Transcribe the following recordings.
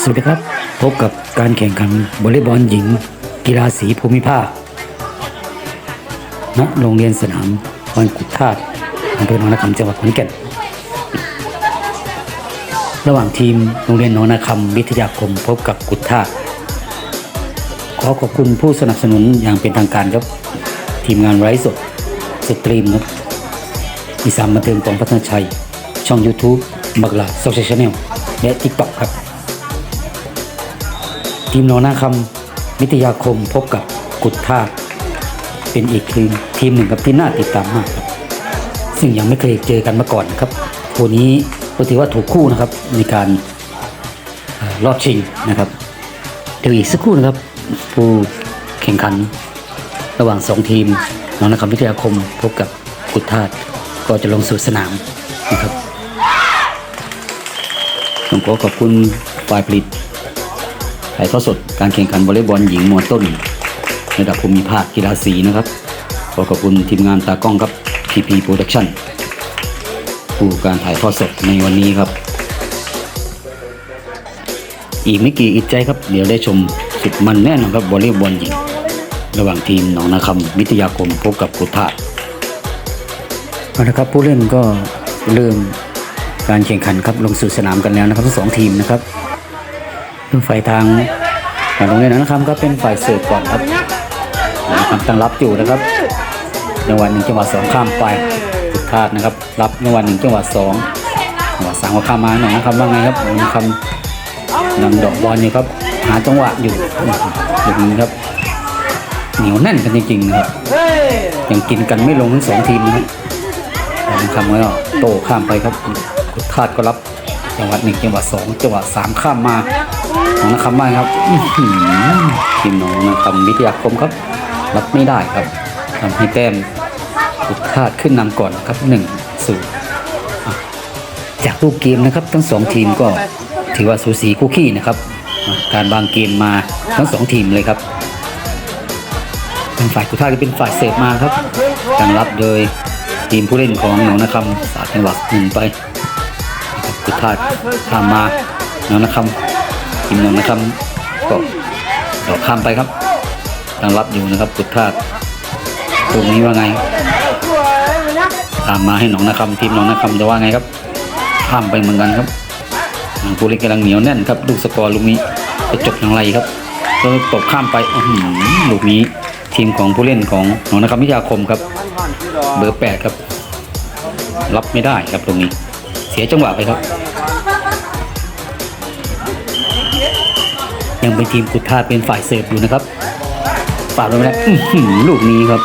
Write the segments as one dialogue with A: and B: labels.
A: สวัสดีครับ พบกับการแข่งขันวอลเลย์บอลหญิง กีฬาสีภูมิภาคณโรงเรียนสนามวันกุฎธาตุอำเภอหนองนาคำจังหวัดขอนแก่น ระหว่างทีมโรงเรียนหนองนาคำวิทยาคมพบกับกุฎธาตุขอขอบคุณผู้สนับสนุนอย่างเป็นทางการครับ ทีมงานไร้สดสตรีมครับอีสานบันเทิงของพัฒนาชัย ช่อง YouTube บักลาโซเชียลชาแนลและ TikTok ครับ ทีมหนองนาคำวิทยาคมพบกับกุดท่าตุเป็นอีกทีมทีมหนึ่งครับที่น่าติดตามมากครับซึ่งยังไม่เคยเจอกันมาก่อนครับตัวนี้ก็ถือว่าถูกคู่นะครับในการรอบชิงนะครับเดี๋ยวอีกสักครู่นะครับ ผู้แข่งขัน ระหว่างสองทีมหนองนาคำวิทยาคมพบกับกุดธาตุก็จะลงสู่สนามนะครับผมขอขอบคุณฝ่ายผลิต ถ่ายทอดสดการแข่งขันวอลเลย์บอลหญิงมอต้นระดับภูมิภาคกีฬาสีนะครับ ขอขอบคุณทีมงานตากล้องครับ TP Production ผู้การถ่ายทอดสดในวันนี้ครับ อีกไม่กี่อิจใจครับ เดี๋ยวได้ชมสุดมันแน่นอนครับวอลเลย์บอลหญิง ระหว่างทีมหนองนาคำวิทยาคมพบกับกุฏาเอาละครับผู้เล่นก็เริ่มการแข่งขันครับลงสู่สนามกันแล้วนะครับทั้งสองทีมนะครับ ฝ่ายทางโรงเรียนนะครับก็เป็นฝ่ายเสิร์ฟก่อนครับนะครับตั้งรับอยู่นะครับจังหวะหนึ่งจังหวะสองข้ามไปสุดทาดนะครับ รับจังหวะหนึ่งจังหวะสองจังหวะสามก็ข้ามมาหน่อยนะครับว่าไงครับคำนำดอกบอลอยู่ครับ หาจังหวะอยู่อย่างนี้ครับเหนียวแน่นกันจริงๆนะครับยังกินกันไม่ลงทั้งสองทีมนะครับคำก็โตข้ามไปครับกุดทาดก็รับจังหวะหนึ่งจังหวะสองจังหวะสามข้ามมา นองนาคำมาครับทีมหนองนาคำวิทยาคมครับ รับไม่ได้ครับทำให้แต้มถูกคาดขึ้นนำก่อนครับหนึ่งศูนย์จากรูปเกมนะครับ ทั้งสองทีมก็ถือว่าสูสีคู่ขี้นะครับ การวางเกมมาทั้งสองทีมเลยครับเป็นฝ่ายกุท่าก็เป็นฝ่ายเสิร์ฟมาครับการรับโดยทีมผู้เล่นของหนองนาคำสาดจังหวะหนึ่งไปกุธาตุข้ามมาน้องนะครับ ทีมน้องนะครับก็ดอกข้ามไปครับตั้งรับอยู่นะครับกุธาตุตรงนี้ว่าไงข้ามมาให้หนองนะครับทีมหนองนะครับจะว่าไงครับ ข้ามไปเหมือนกันครับผู้เล่นกำลังเหนียวแน่นครับลูกสกอร์ลูกนี้จะจบอย่างไรครับก็ตกข้ามไปอื้อหือลูกนี้ทีมของผู้เล่นของหนองนะครับวิทยาคมครับ เบอร์แปดครับ รับไม่ได้ครับตรงนี้ เสียจังหวะไปครับ ยังเป็นทีมกุดทาเป็นฝ่ายเสิร์ฟอยู่นะครับฝากไว้แล้วลูกนี้ครับ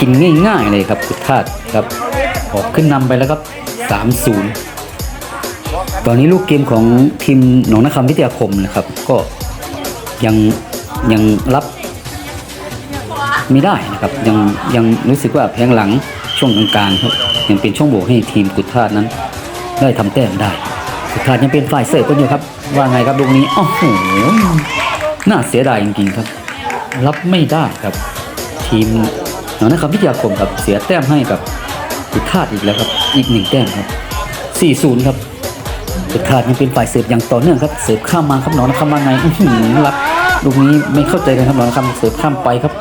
A: กินง่ายๆเลยครับกุดทาดครับออกขึ้นนำไปแล้วครับ 3-0 ตอนนี้ลูกเกมของทีมหนองนาคำวิทยาคมนะครับ ก็ยังยังรับไม่ได้นะครับ ยังยังรู้สึกว่าแพงหลังช่วงกลางๆครับยังเป็นช่องโหว่ให้ทีมกุดทานั้น ได้ทำแต้มได้กุดทายังเป็นฝ่ายเสิร์ฟกันอยู่ครับ ว่าไงครับลูกนี้โอ้โหน่าเสียดายจริงๆครับ รับไม่ได้ครับ ทีมหนองนาคำวิทยาคมครับเสียแต้มให้กับกุดทาดอีกแล้วครับอีกหนึ่งแต้มครับ 4-0 ครับสุดท้ายยังเป็นฝ่ายเสิร์ฟอย่างต่อเนื่องครับเสิร์ฟข้ามมาครับหนองนาคำมาไงอื้อหือรับลูกนี้ไม่เข้าใจกันครับหนองนาคำเสิร์ฟข้ามไปครับ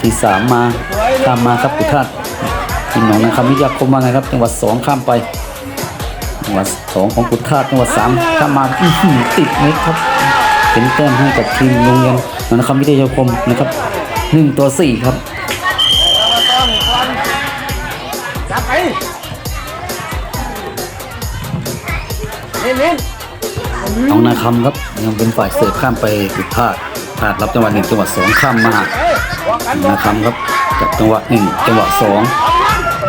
A: ที่สามมาข้ามมาครับสุดท้ายทีมหนองนาคำวิทยาคมมาไงครับจังหวัดสองข้ามไป จังหวัดสองของกุฎธาตุจังหวัดสามข้ามมาอื้อหือติดเน็ตครับเป็นแต้มให้กับทีมโรงเรียนหนองนาคำวิทยาคมนะครับหนึ่งต่อสี่ครับ
B: จับไปเล่นเล่น
A: น้องนาคำครับยังเป็นฝ่ายเสิร์ฟข้ามไปผิดพลาดพลาดรับจังหวะหนึ่งจังหวะสองข้ามมา
B: เฮ้ยบอกกัน
A: นาคำครับจากจังหวะหนึ่งจังหวะสอง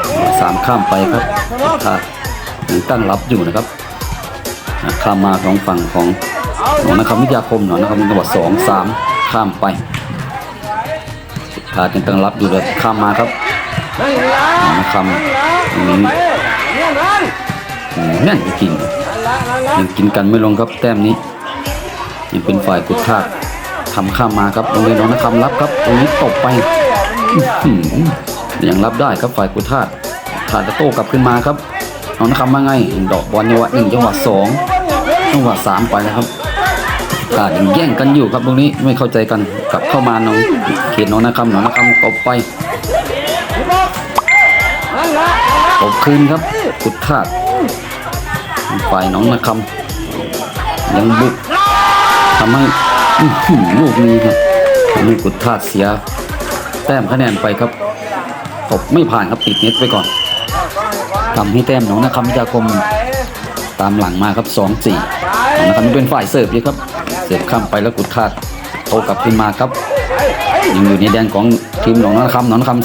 A: จังหวะสามข้ามไปครับผิดพลาด ยังตั้งรับอยู่นะครับข้ามมาของฝั่งของหนองนคำวิทยาคมหนองนาคำจังหวะสองสามข้ามไปผิดพลาดยังตั้งรับอยู่เลยข้ามมาครับ
B: นั่งอยู่ละ
A: หนองนครงนี้
B: เฮ้ยเนี่ยนั่น
A: โอ้โหแน่นจริ
B: น
A: ยังกินกันไม่ลงครับแต้มนี้ยังเป็นฝ่ายกุดทาดทำข้ามมาครับโรงเรียนหนองนาคำรับครับตรงนี้ตบไปยังรับได้ครับฝ่ายกุดทาดทาดจะโต้กลับขึ้นมาครับ น้องนะครับว่าไงดอกบอลจังหวะหนึ่งจังหวะสองจังหวะสามไปนะครับกาดยังแย่งกันอยู่ครับตรงนี้ไม่เข้าใจกันกลับเข้ามาน้องเขตน้องนะครับน้องนะครับตบไปตบคืนครับกุดคาดฝ่ายน้องนะครับยังบุกทำให้ลูกนี้ครับทำให้กุดคาดเสีย แต้มคะแนนไปครับตบไม่ผ่านครับติดเน็ตไปก่อน ทำให้แต้มน้องนะครับวิทยาคม ตามหลังมาครับสองสี่น้องนะครับนี่เป็นฝ่ายเสิร์ฟเลยครับ เสิร์ฟข้ามไปแล้วกุดคาดโตกลับขึ้นมาครับยังอยู่ในแดนของทีมหนองนะครับหนองนะครับ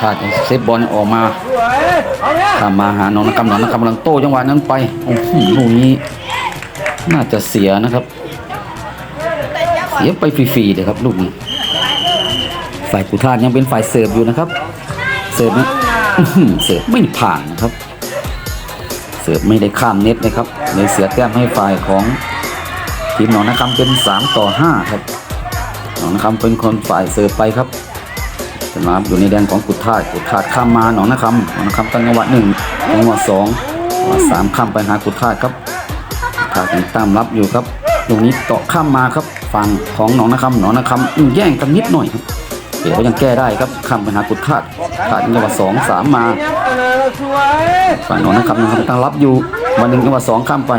A: คาดเซฟบอลออกมา
B: สวยเอาเนี่ย
A: ข้ามาหาหนองนะครับหนองนะครับกำลังโต้จังหวะนั้นไปโอ้โหลูกนี้น่าจะเสียนะครับ เสียไปฟรีๆเลยครับลูกนี้ฝ่ายกุทานยังเป็นฝ่ายเสิร์ฟอยู่นะครับ สิร์ฟนะอื้อหือเสิร์ฟไม่ผ่านนะครับ เสิร์ฟไม่ได้ข้ามเน็ตนะครับเลยเสียแต้มให้ฝ่ายของทีมหนองนะครเป็น 3 ต่อ 5 ครับหนองนะครเป็นคนฝ่ายเสิร์ฟไปครับสนามอยู่ในแดนของกุดทาดกุดทาดข้ามมาหนองนะครหนองนะครตั้งจังหวะหนึ่งจังหวะสองจังหวะสามข้ามไปหากุดทาดครับกุทาดยังตามรับอยู่ครับตรงนี้เตาะข้ามมาครับฝั่งของหนองนะครหนองนะครแย่งกันนิดหน่อยครับ เดี๋ยวก็ยังแก้ได้ครับข้ามไปหากุดคาดคาดจังหวะสองสามมา
B: เนี่ยเออสวย
A: ฝั่งหนองนะครับนะครับตั้งรับอยู่วันหนึ่งจังหวะสองข้ามไป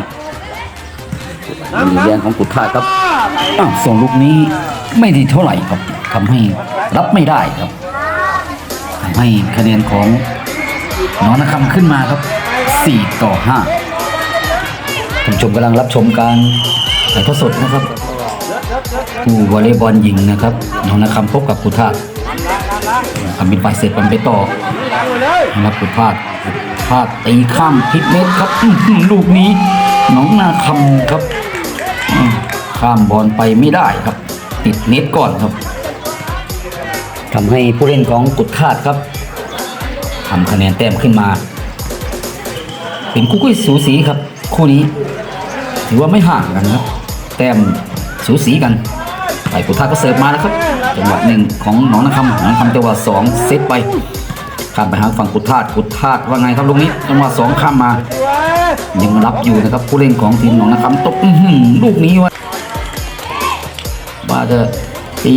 A: มีแรงของกุดคาดครับอ้าวส่งลูกนี้ไม่ดีเท่าไหร่ครับทำให้รับไม่ได้ครับทำให้คะแนนของหนองนะครับขึ้นมาครับ 4 ต่อ5ท่านผู้ชมกำลังรับชมการถ่ายทอดสดนะครับ คู่วอลเลย์บอลหญิงนะครับหนองนะครับพบกับกุดคาดคำเป็นฝ่ายเสร็จมันไปต่อนะครับกุดพลาตพลาดตีข้ามพิษเม็ดครับลูกนี้น้องนาคำครับ ข้ามบอลไปไม่ได้ครับ ติดเน็ตก่อนครับทำให้ผู้เล่นของกุดคาดครับทำคะแนนแต้มขึ้นมา เป็นคู่กุ้ยสูสีครับ คู่นี้ ถือว่าไม่ห่างกันนะครับ แต้ม สูสีกันไปกุดคาก็เสิร์ฟมาแล้วครับจังหวะหนึ่งของหนองนาคำหนองนาคำจังหวะสองเซตไปข้ามไปทาฝั่งกุดธาตกุดธาตว่าไงครับลูกนี้จังหวะสองข้ามมา
B: ยั
A: งรับอยู่นะครับผู้เล่นของทีมหนองนะครับตบลูกนี้ว่าว่าจะตี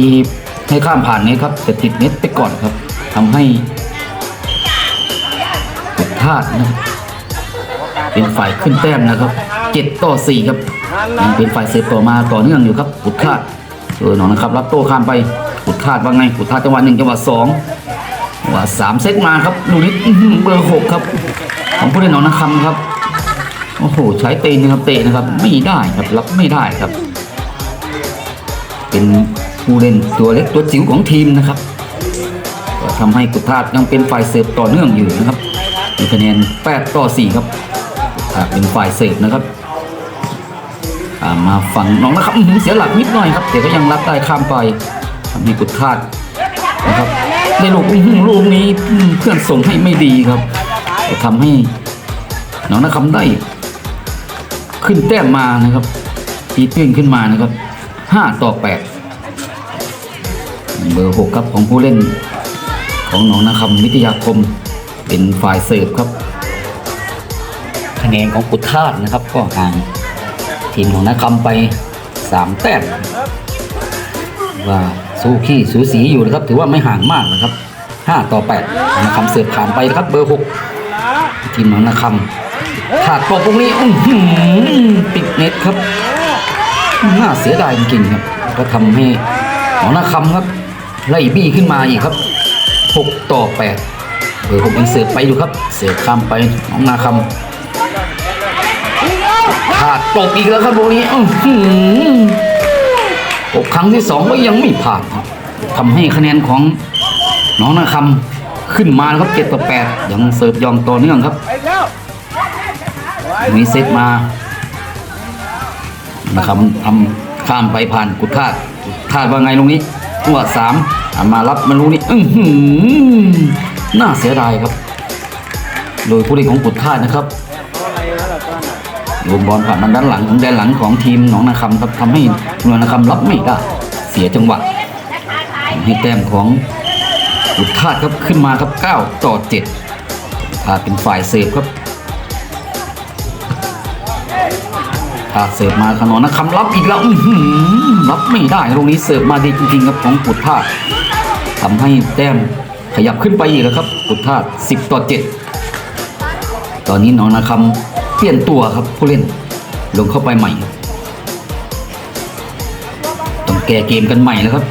A: ให้ข้ามผ่านนี้ครับแต่ติดเน็ตไปก่อนครับทำให้กุดธาตนะเป็นฝ่ายขึ้นแต้มนะครับเจ็ดต่อสี่ครับ ยังเป็นฝ่ายเซฟต่อมาต่อเนื่องอยู่ครับกุดธาตุเออหนองนะครับรับโต้ข้ามไปกุดธาตุว่าไงกุดธาตุจังหวะหนึ่งจังหวะสองว่าสามเซตมาครับลูนี้อื้อหือเบอร์หกครับ ของผู้เล่นหนองนาคำครับโอ้โหใช้เตะนะครับเตะนะครับไม่ได้ครับรับไม่ได้ครับ เป็นผู้เล่นตัวเล็กตัวจิ๋วของทีมนะครับก็ทำให้กุฏาตยังเป็นฝ่ายเสิร์ฟต่อเนื่องอยู่นะครับมีคะแนน 8 ต่อ 4 ครับกุฏาตเป็นฝ่ายเสิร์ฟนะครับ มาฝั่งน้องนะครับเสียหลักนิดหน่อยครับแต่ก็ยังรับได้ข้ามไปทำให้กุฏาตนะครับในลูกลูกนี้เพื่อนส่งให้ไม่ดีครับทำให้น้องนักคำได้ ขึ้นแต้มมานะครับตีตื้นขึ้นมานะครับห้าต่อแปดเบอร์หกครับของผู้เล่น ของหนองนาคำวิทยาคมเป็นฝ่ายเสิร์ฟครับคะแนนของกุฏาตนะครับก็ห่าง ทีมของนาคำไปสามแต้มว่าสู้ขี้สูสีอยู่นะครับ ถือว่าไม่ห่างมากนะครับ 5 ต่อ8นาคำเสิร์ฟผ่านไปนะครับเบอร์ 6 ทีมของนาคำขาดตบตรงนี้อื้อติดเน็ตครับ น่าเสียดายจริงๆครับ ก็ทำให้ของนาคำครับไล่บี้ขึ้นมาอีกครับ 6 ต่อ8เบอร์6ยังเสิร์ฟไปอยู่ครับ เสิร์ฟข้ามไปของนาคำ ตบอีกแล้วครับตรงนี้อือหือตกครั้งที่สองก็ยังไม่ผ่านทำให้คะแนนของน้องนาคำขึ้นมาแล้วครับเจ็ดต่อแปดยังเสิร์ฟยองต่อเนื่องครับมีเซตมานะครับทำข้ามไปผ่านกุดคาดคาดว่าไงลงนี้จัวสามอะมารับมารู้นี่อื้อหือน่าเสียดายครับ โดยผู้เล่นของกุดคาดนะครับ
B: ล
A: งบอลผ่านมาด้านหลังของแดนหลังของทีมหนองนาคำครับทำให้หนองนาคำรับไม่ได้เสียจังหวะทำให้แต้มของอุทาดครับขึ้นมาครับ 9 ต่อ7ทาดเป็นฝ่ายเสิร์ฟครับทาเสิร์ฟมาขนอนนะคำรับอีกแล้วรับไม่ได้ตรงนี้เสิร์ฟมาดีจริงๆครับของปุดทาดทำให้แต้มขยับขึ้นไปอีกแล้วครับปุดทา10 ต่อ 7 ตอนนี้หนองนาคำ เปลี่ยนตัวครับผู้เล่น ลงเข้าไปใหม่ ต้องแก้เกมกันใหม่แล้วครับ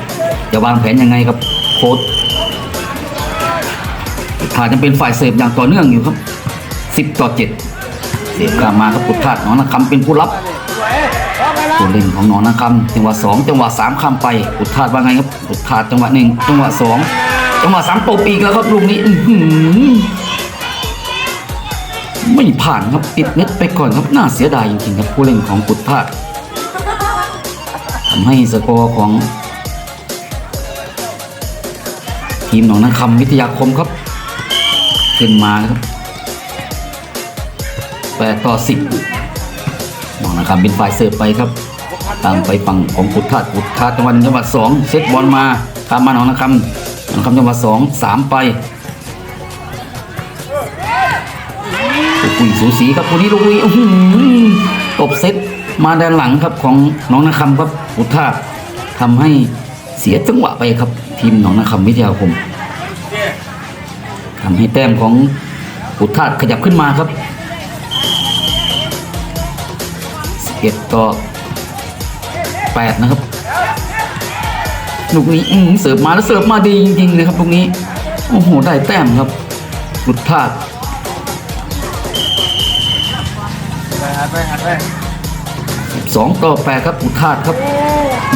A: จะวางแผนยังไงครับโค้ชถาดยังเป็นฝ่ายเสิร์ฟอย่างต่อเนื่องอยู่ครับ 10 ต่อ 7 เสิร์ฟกลับมาครับปุถาดหนองนาคำเป็นผู้รับตัวเล่นของหนองนาคำจังหวะ2จังหวะ3ข้ามไปปุถาดว่าไงครับปุถาดจังหวะหนึ่งจังหวะ2จังหวะ3ตบอีกแล้วครับลูกนี้อื้อหือ ไม่ผ่านครับติดเน็ตไปก่อนครับน่าเสียดายจริงๆครับผู้เล่นของปุถาดทำให้สกอร์ของ ทีมหนองนาคำวิทยาคมครับ ขึ้นมาครับแปดต่อสิบหนองนาคำเป็นฝ่ายเสิร์ฟไปครับตามไปฝั่งของกุดทาดกุดทาดจังหวัดจังหวัดสองเซตบอลมาตามมาหนองนาคำหนองนาคำจังหวัดสองสามไป อุ้ยสูสีครับคนนี้ลูกนี้อื้อหือตบเซตมาด้านหลังครับของหนองนาคำครับกุดทาดทำให้เสียจังหวะไปครับ ทีมหนองนาคำวิทยาคมทำให้แต้มของอุทาขยับขึ้นมาครับ11ต่อ8นะครับลูกนี้อือเสิร์ฟมาแล้วเสิร์ฟมาดีจริงๆเลยครับลูกนี้โอ้โหได้แต้มครับอุทาด
B: หัดไปหัดไป
A: 12ต่อ8ครับอุทาดครับ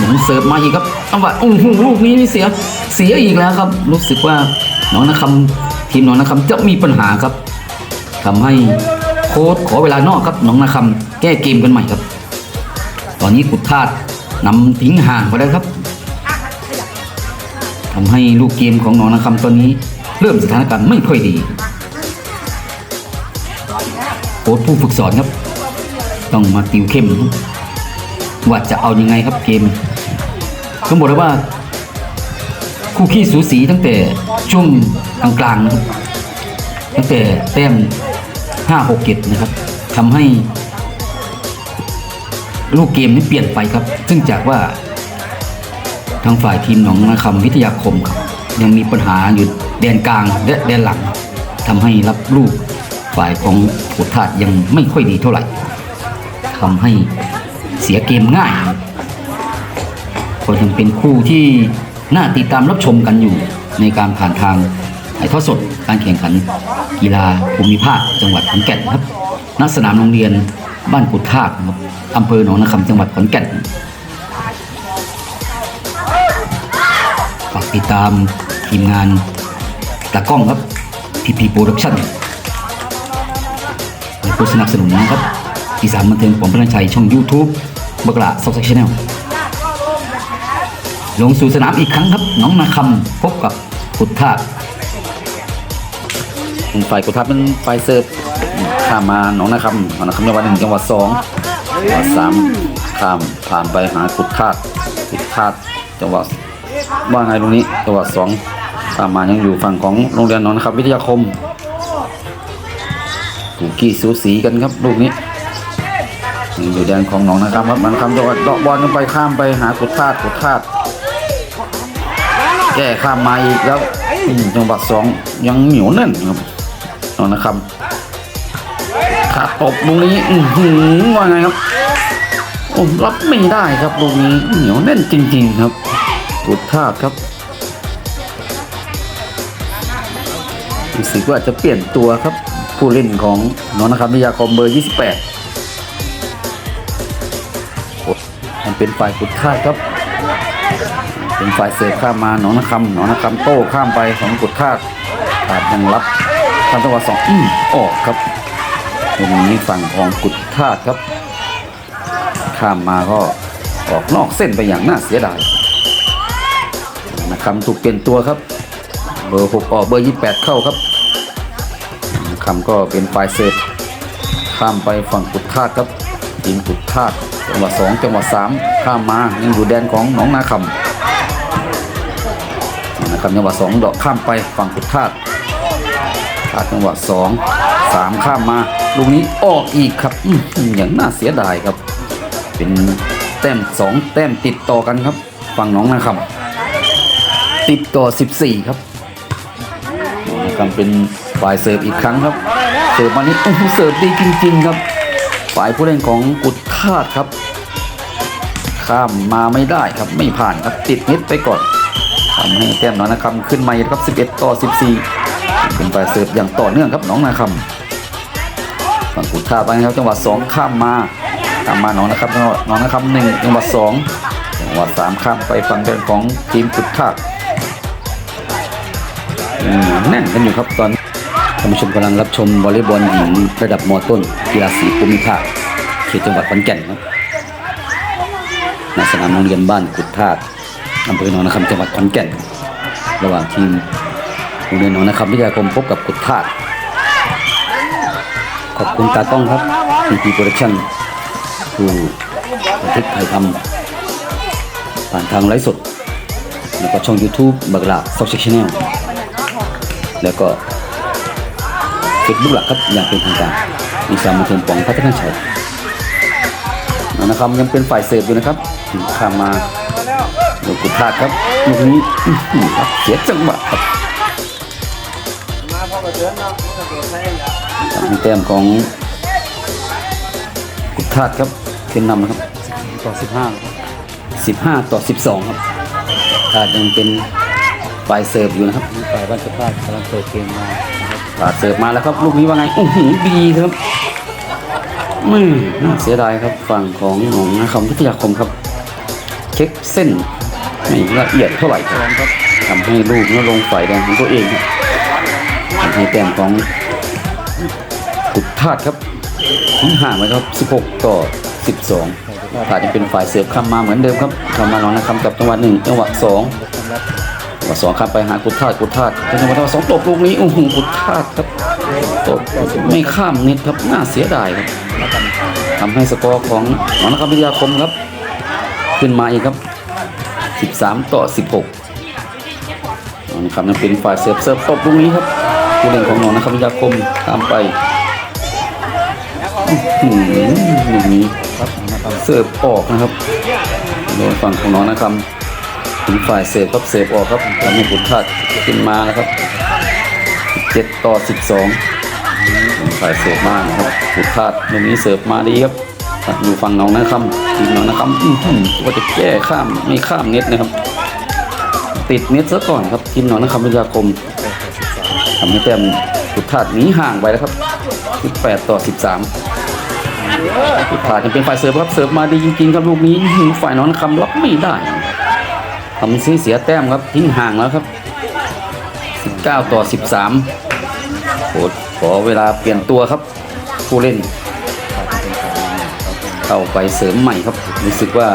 A: ยังเสิร์ฟมาอีกครับเอาว่าโอ้โหลูกนี้นี่เสียเสียอีกแล้วครับ รู้สึกว่าหนองนาคำทีมหนองนาคำจะมีปัญหาครับทำให้โค้ชขอเวลานอกครับหนองนาคำแก้เกมกันใหม่ครับ ตอนนี้กุดทาดนำทิ้งห่างไปแล้วครับทำให้ลูกเกมของหนองนาคำตอนนี้เริ่มสถานการณ์ไม่ค่อยดีโค้ชผู้ฝึกสอนครับ ต้องมาติวเข้ม ว่าจะเอายังไงครับเกมต้องบอกเลยว่า คู่ขี้สูสีตั้งแต่ช่วงกลางๆนะครับตั้งแต่แต้มห้าหกเกตนะครับทำให้ลูกเกมนี้เปลี่ยนไปครับ ซึ่งจากว่า ทางฝ่ายทีมหนองนาคำวิทยาคมครับ ยังมีปัญหาอยู่แดนกลางและแดนหลังทำให้รับลูกฝ่ายของขุดทาดยังไม่ค่อยดีเท่าไหร่ ทำให้เสียเกมง่ายครับก็ยังเป็นคู่ที่น่าติดตามรับชมกันอยู่ในการผ่านทางถ่ายทอดสดการแข่งขัน กีฬาภูมิภาคจังหวัดขอนแก่นครับณสนามโรงเรียนบ้านกุดทาดนะครับอำเภอหนองนาคำจังหวัดขอนแก่นฝากติดตามทีมงานตากล้องครับพีพีโปรดักชั่นและผู้สนับสนุนนะครับ อีสานบันเทิงผมพลังชัยช่อง YouTube บักละซอกแซกชแนลลงสู่สนามอีกครั้งครับ น้องนาคำพบกับกุดทาฝ่ายกุทับเป็นฝ่ายเสิร์ฟข้ามมาหนองนาคำหนองนาคำจังหวัดหนึ่งจังหวัดสองจังหวัดสามข้ามผ่านไปหากุดคากุดคาจังหวัดว่าไงตรงนี้จังหวัดสองข้ามมายังอยู่ฝั่งของโรงเรียนหนองนาคำวิทยาคมถูกกี้สูสีกันครับลูกนี้ อยู่แดนของหนองนาคำครับหนองนคำจังหวัดเดาะบอลกันไปข้ามไปหากุดคาดกุดคาดแก้ข้ามมาอีกแล้วจังหวัดสองยังเหนียวแน่นครับนอนนะครับขาดตบตรงนี้อือหือว่าไงครับโอ้รับไม่ได้ครับตรงนี้เหนียวแน่นจริง ๆ ครับกุดทาดครับรู้สึกว่าจะเปลี่ยนตัวครับผู้เล่นของนอนนะครับวิยาคมเบอร์ 28 มันเป็นฝ่ายกุดทาดครับ เป็นฝ่ายเสิร์ฟข้ามมาหนองนาคำหนองนาคำโต้ข้ามไปของกุดคาดขาดยังรับทางจังหวะสองอืมออกครับตรงนี้ฝั่งของกุดคาดครับ ข้ามมาก็ออกนอกเส้นไปอย่างน่าเสียดายนาคำถูกเปลี่ยนตัวครับ เบอร์หกออกเบอร์ยี่แปดเข้าครับนาคำก็เป็นฝ่ายเสิร์ฟข้ามไปฝั่งกุดคาดครับ ทีมกุดคาดจังหวะสองจังหวะสามข้ามมายังอยู่แดนของหนองนาคำนะครับจังหวะสองดอกข้ามไปฝั่งพุทธาตุพลาดจังหวะสองสามข้ามมาลูกนี้ออกอีกครับอือย่างน่าเสียดายครับ เป็นแต้มสองแต้มติดต่อกันครับฝั่งน้องนะครับติดต่อ14ครับน้องนะครับเป็นฝ่ายเสิร์ฟอีกครั้งครับเสิร์ฟมานี้เสิร์ฟดีจริงๆครับ ฝ่ายผู้เล่นของกุดธาตครับ ข้ามมาไม่ได้ครับไม่ผ่านครับติดน็ตไปก่อนทำให้แต้มน้องนาคำขึ้นมาครับ 11 ต่อ 14 เป็นฝ่ายเสิร์ฟอย่างต่อเนื่องครับน้องนาคำฝั่งกุดธาตไปครับจังหวะ2ข้ามมาข้ามมาน้องนะครับน้องนาคำหนึ่งจังหวะ2จังหวะ3ข้ามไปฝั่งแดนของทีมกุดธาตแน่นกันอยู่ครับตอน ท่านผู้ชมกำลังรับชมวอลเลย์บอลหญิงระดับมต้นกีฬาสีภูมิภาคเขตจังหวัดขอนแก่นครับในสนามโรงเรียนบ้านกุดธาตุอำเภอหนองนาคำจังหวัดขอนแก่น ระหว่างทีมโรงเรียนหนองนาคำวิทยาคมพบกับกุดธาตุขอบคุณตากล้องครับพีพีโปรดักชั่นผู้บันทึกถ่ายทำผ่านทางไลฟ์สด แล้วก็ช่อง YouTube บักลาซอฟต์ชแนลแล้วก็ ฟซบุ๊กหลักครับอย่างเป็นทางการมีสามมุทนปองพัฒนาชัยนะครับยังเป็นฝ่ายเสิร์ฟอยู่นะครับข้ามมาโดนกุดพลาดครับลูกนี้ครับเสียจังหวะครับ
B: เกระเทือนให้ยา
A: ทำให้แต้มของกุดพลาดครับขึ้นนำนะครับ
B: ต่อสิบห้า
A: 15 ต่อ 12 ครับพลาดยังเป็นฝ่ายเสิร์ฟอยู่นะครับ
B: ฝ่ายบ้านเจ้าภาพกำลังเปิดเกมมา
A: เสิร์ฟมาแล้วครับลูกนี้ว่าไงอื้อหือดีครับไม่น่าเสียดายครับฝั่งของหนงนาคำวิทยาคมครับ เช็คเส้นไม่ละเอียดเท่าไหร่ครับทำให้ลูกนั้นลงฝ่ายแดงของตัวเองครับทำให้แต้มของขุดธาตุครับทิ้งห่างไว้ครับ 16 ต่อ 12ถาดยังเป็นฝ่ายเสิร์ฟข้ามาเหมือนเดิมครับข้ามมาลองนะครับกับจังหวะหนึ่งจังหวะสอง วสองข้ามไปหากุดธาตุกุดธาตุจังหวะจังหวะสองตบลูกนี้โอ้โหกุดธาตุครับตบไม่ข้ามนิดครับน่าเสียดายครับทำให้สกอร์ของหนองนครวิทยาคมครับ ขึ้นมาอีกครับ 13 ต่อ 16เอานะครับนั่นเป็นฝ่ายเสิร์ฟเสิร์ฟตบตรงนี้ครับผู้เล่นของหนองนะครับวิทยาคมตามไปอื้อหือลูกนี้
B: ครับ
A: เสิร์ฟออกนะครับโดนฝั่งของหนองนะครับ ถึงฝ่ายเสิร์ฟครับเสิร์ฟออกครับทำให้บุตรทัดขึ้นมานะครับ17ต่อ12ฝ่ายเสิร์ฟมากนะครับบุตรทัดลูกนี้เสิร์ฟมาดีครับอยู่ฝั่งหนองนะครับทีมหนองนะครับอืมืมว่าจะแก้ข้ามไม่ข้ามเน็ตนะครับ ติดเน็ตซะก่อนครับทีมหนองนะครับวิทยาคมทำให้แต้มบุตรทัดหนีห่างไปแล้วครับ18ต่อ 13ผ่านจะเป็นฝ่ายเสิร์ฟครับเสิร์ฟมาดีจริงๆครับลูกนี้ฝ่ายน้องคำรับไม่ได้ ทำซีเสียแต้มครับทิ้งห่างแล้วครับ 19 ต่อ 13โค้ชขอเวลาเปลี่ยนตัวครับ ผู้เล่น เข้าไปเสริมใหม่ครับ รู้สึกว่า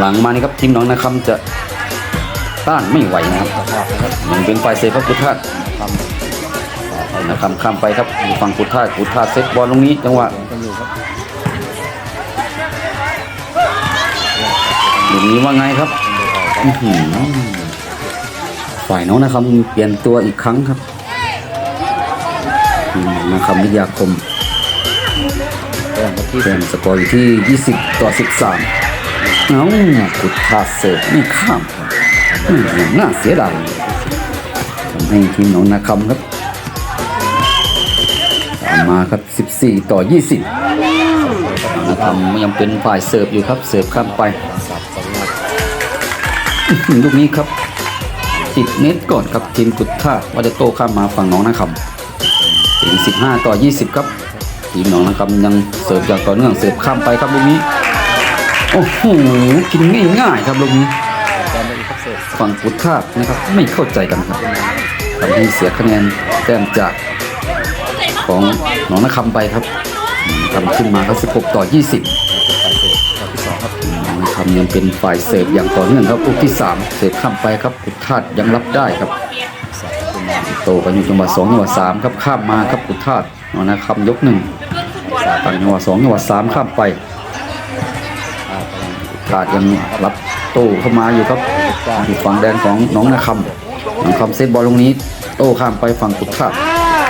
A: หลังๆมานี่ครับทีมน้องนาคำจะต้านไม่ไหวนะครับ
B: สภาพนะครับ
A: มันเป็นฝ่ายเสิร์ฟครับพุทธานะครับข้ามไปครับฝั่งพุทธาตุพุทธาเซตบอลตรงนี้จังหวะ ลูกนี้ว่าไงครับฝ่ายน้องนะครับเปลี่ยนตัวอีกครั้งครับนะครับวิทยาคม
B: แต้มครับที่
A: แต้มสกอร์อยู่ที่ 20 ต่อ 13 เอ้าขุดพาเสิร์ฟไม่ข้ามน่าเสียดายทำให้ทีมน้องนาคำครับตามมาครับ 14 ต่อ 20นาคำยังเป็นฝ่ายเสิร์ฟอยู่ครับ เสิร์ฟข้ามไป ลูกนี้ครับติดเน็ตก่อนครับทีมกุดท่าว่าจะโตข้ามมาฝั่งน้องนะครับถึง15 ต่อ 20 ครับทีมน้องนะครับยังเสิร์ฟอย่างต่อเนื่องเสิร์ฟข้ามไปครับลูกนี้โอ้โหกินง่ายๆครับลูกนี้ฝั่งกุดท่านะครับไม่เข้าใจกันครับทำให้เสียคะแนนแต้มจากของน้องนคำไปครับทำขึ้นมาครับ16 ต่อ 20
B: รับ
A: ยังเป็นฝ่ายเสิร์ฟอย่างต่อเนื่องครับลูกที่3เสิร์ฟข้ามไปครับกุดธาตุยังรับได้ครับโตกันอยู่จังหวะ2จังหวะ3ครับข้ามมาครับกุดธาตุเอานะครับยกหนึ่งต่างจังหวะ2จังหวะ3ข้ามไป
B: อ่ากำลัง
A: กุดธขาดยังรับโต้เข้ามาอยู่ครับที่ฝั่งแดนของน้องนาคำน้องคำเซตบอลลูกนี้ โต้ข้ามไปฝั่งกุดขาด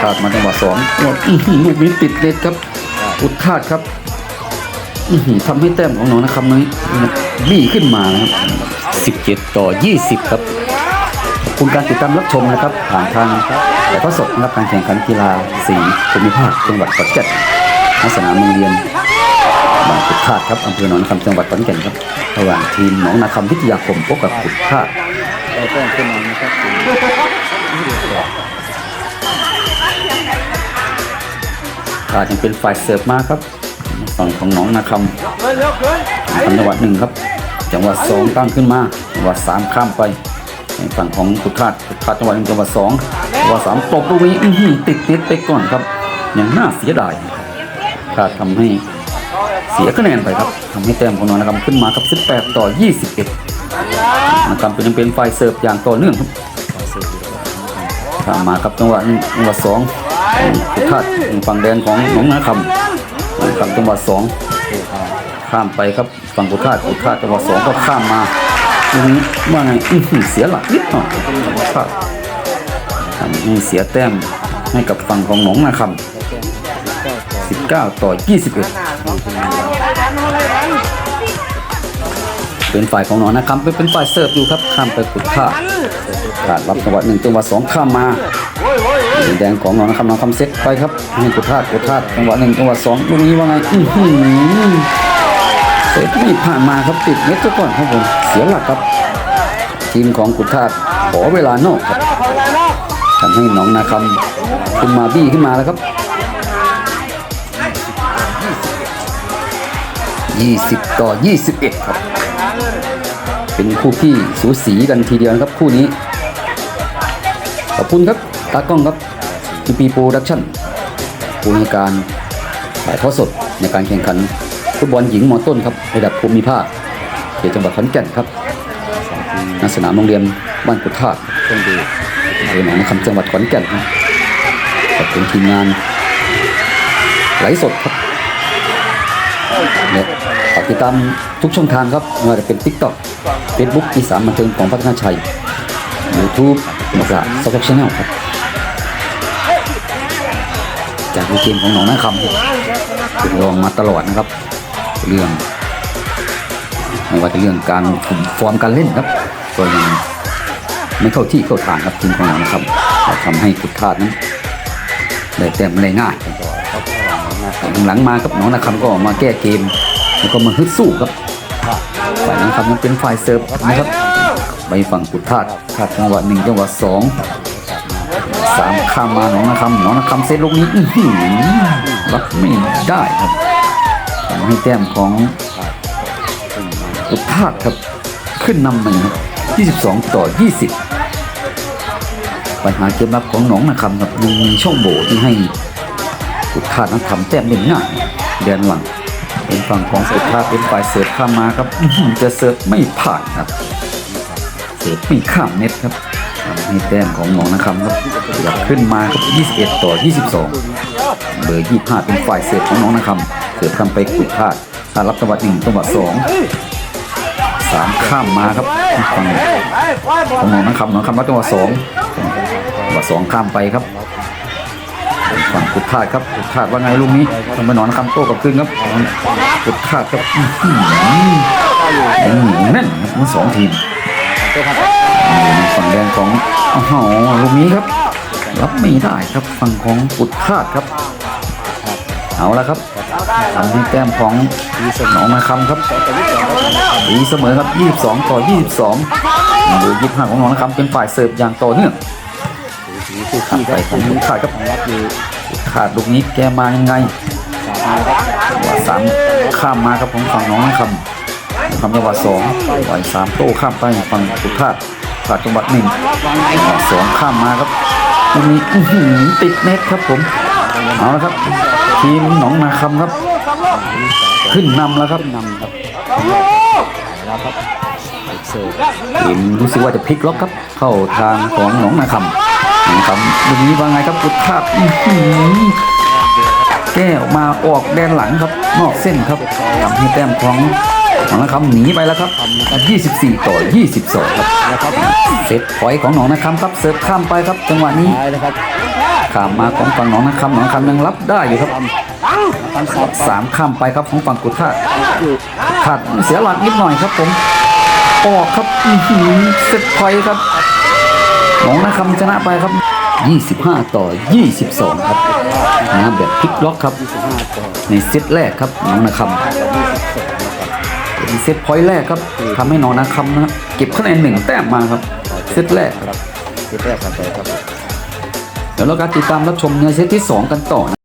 A: ขาดมาจังหวะสองลูกนี้ติดเน็ตครับกุดขาดครับ ทำให้แต้มของน้องนาคำนี้บี้ขึ้นมานะครับ17 ต่อ 20 ครับคุณการติดตามรับชมนะครับ ผ่านทางแต่ก็สดนะครับการแข่งขันกีฬาสีภูมิภาคจังหวัดขอนแก่นณสนามโรงเรียนบ้านกุดคาดครับอำเภอหนองคำจังหวัดขอนแก่นครับระหว่างทีมหนองนาคำวิทยาคมพบกับกุดคาด
B: ได้แต้มขึ้นมานะครับ
A: คาดยังเป็นฝ่ายเสิร์ฟมาครับ ฝั่งของหนองนาคำ
B: เฮ้ยเร็วเกิน
A: ทำจังหวะหนึ่งครับ จังหวะสองตั้งขึ้นมาจังหวะสามข้ามไปฝั่งของกุดคาดกุดคาดจังหวะหนึ่งจังหวะสองจังหวะสามตกตรงนี้ติดนิดไปก่อนครับยังน่าเสียดายคาดทำให้เสียคะแนนไปครับทำให้แต้มของหนองนาคำขึ้นมาครับ 18 ต่อ 21นะครับเป็นยังเป็นไฟเสิร์ฟอย่างต่อเนื่องครับข้ามมาครับจังหวะนี้จังหวะสองผู้คาดฝั่งแดนของหนองนาคำ นะครับจังหวะสองข้ามไปครับฝั่งผู้คาดผู้คาดจังหวะสองก็ข้ามมาตรงนี้ว่าไงอื้อเสียหลักนิดหน่อยผู้คาดทำให้เสียแต้มให้กับฝั่งของหนองนาคำ19 ต่อ 21 เป็นฝ่ายของหนองนะครับเป็นฝ่ายเสิร์ฟอยู่ครับข้ามไปขุดข้าขาดรับจังหวะหนึ่งจังหวะสองข้ามมา แดงของหนองนะครับน้องคำเซตไปครับให้ขุดทาขุดท่าจังหวะหนึ่งจังหวะสองลูกนี้ว่าไงอือหือเซตนี่ผ่านมาครับติดเน็ตซะก่อนครับผมเสียหลักครับ ทีมของขุดท่าขอเวลานอกครับทำให้หนองนาคำขึ้นมาบี้ขึ้นมาแล้วครับ20 ต่อ 21 ครับ เป็นคู่ที่สูสีกันทีเดียวนะครับคู่นี้ ขอบคุณครับตากล้องครับ ทีปีโปรดักชั่นผู้ในการถ่ายทอดสดในการแข่งขันฟุตบอลหญิงมอต้นครับระดับภูมิภาคเขตจังหวัดขอนแก่นครับณสนามโรงเรียนบ้านกุดทาด
B: ต้องดู
A: อำเภอหนองคำจังหวัดขอนแก่นครับขอบคุณทีมงานไลฟ์สดครับเนี่ยฝากติดตามทุกช่องทางครับไม่ว่าจะเป็น TikTok Facebook อีสานบันเทิงของพัฒนาชัย YouTube นกระซอกชแนลครับ จากในเกมของหนองนาคำครับเป็นรองมาตลอดนะครับ เรื่องไม่ว่าจะเรื่องการฟอร์มการเล่นครับก็ยังไม่เข้าที่เข้าทางครับทีมของหนองนาคำแต่ทำให้ขุดคาดนั้นได้แต้มได้ง่ายหลังมาครับน้องนาคำก็มาแก้เกม แล้วก็มาฮึดสู้ครับฝ่ายน้องนาคำนั้นเป็นฝ่ายเสิร์ฟนะครับไปฝั่งกุดทาดทาดจังหวะหนึ่งจังหวะสอง สามข้ามมาหนองนาคำหนองนาคำเซตลูกนี้รับไม่ได้ครับทำให้แต้มของกุทาครับขึ้นนำหนึ่งครับ22 ต่อ 20 ปัญหาเกมรับของหนองนาคำครับยังมีช่องโหว่ที่ให้สุดคานั้นทำแต้มได้ง่ายเดือนหลังเป็นฝั่งของสุดคาดเป็นฝ่ายเสิร์ฟข้ามมาครับจะเสิร์ฟไม่ผ่านครับ เสิร์ฟไม่ข้ามเน็ตครับ ทำให้แต้มของหนองนาคำครับขยับขึ้นมาครับ21 ต่อ 22 เบอร์ 25 เป็นฝ่ายเสิร์ฟของหนองนาคำเสิร์ฟทำไปขุดพลาดถ้ารับจังหวะหนึ่งจังหวะสองสามข้ามมาครับฝั่งของหนองนาคำหนองนาคำรับจังหวะสองจังหวะสองข้ามไปครับฝั่งกุดคาดครับกุดคาดว่าไงลูกนี้ทำไปหนอนคำโต้กับคืนครับกุดคาดครับหนีแน่นครับทั้งสองทีม ฝั่งแดงของอ้าวลูกนี้ครับ รับไม่ได้ครับฝั่งของกุดคาดครับ เอาละครับทำให้แต้มของหนองนาคำครับตีเสมอครับ 22 ต่อ 22โดย25 ของหนองนาคำเป็นฝ่ายเสิร์ฟอย่างต่อเนื่อง
B: สีคู่ขี้
A: ไปของกุดคาดครับ
B: รับอยู่
A: ขาดลูกนี้แกมายังไง
B: สามครับ
A: จังหวะสามข้ามมาครับของฝั่งน้องนะครับคำจังหวะสองปล่อยสามโต้ข้ามไปฝั่งสุดพลาด ขาดจังหวะหนึ่งสองข้ามมาครับลูกนี้ติดเน็ตครับผม เอาละครับ ทีมหนองนาคำครับ ขึ้นนำแล้วครับนำครับ
B: แล้วครับเสิร์ฟ
A: ทีมรู้สึกว่าจะพลิกล็อกครับ เข้าทางของหนองนาคำหนองนาคำลูกนี้ว่าไงครับสุดพลาดอือ แก้ออกมาออกแดนหลังครับ นอกเส้นครับทำให้แต้มของหนองนาคำหนีไปแล้วครับ 24 ต่อ 22 ครับ
B: นะครับ
A: เซตพอยต์ของหนองนาคำครับเสิร์ฟข้ามไปครับจังหวะนี้
B: ตายนะครับ
A: ข้ามมาของฝั่งหนองนาคำหนองนาคำยังรับได้อยู่ครับ
B: ทำสับ
A: สามข้ามไปครับของฝั่งกุท่า
B: อยู่
A: ขาดเสียหลักนิดหน่อยครับผมออกครับอื้อหือเซตพอยต์ครับหนองนาคำชนะไปครับ 25 ต่อ 22 ครับ นะแบบพลิกล็อกครับ
B: 25ต่อ
A: ในเซตแรกครับหนองนาคำเป็นเซตพอยต์แรกครับทำให้หนองนาคำนะครับเก็บคะแนนหนึ่งแต้มมาครับเซตแรกครับ
B: ที่แรกกันไปครับ
A: เดี๋ยวเราการติดตามรับชมในเซตที่ 2 กันต่อนะ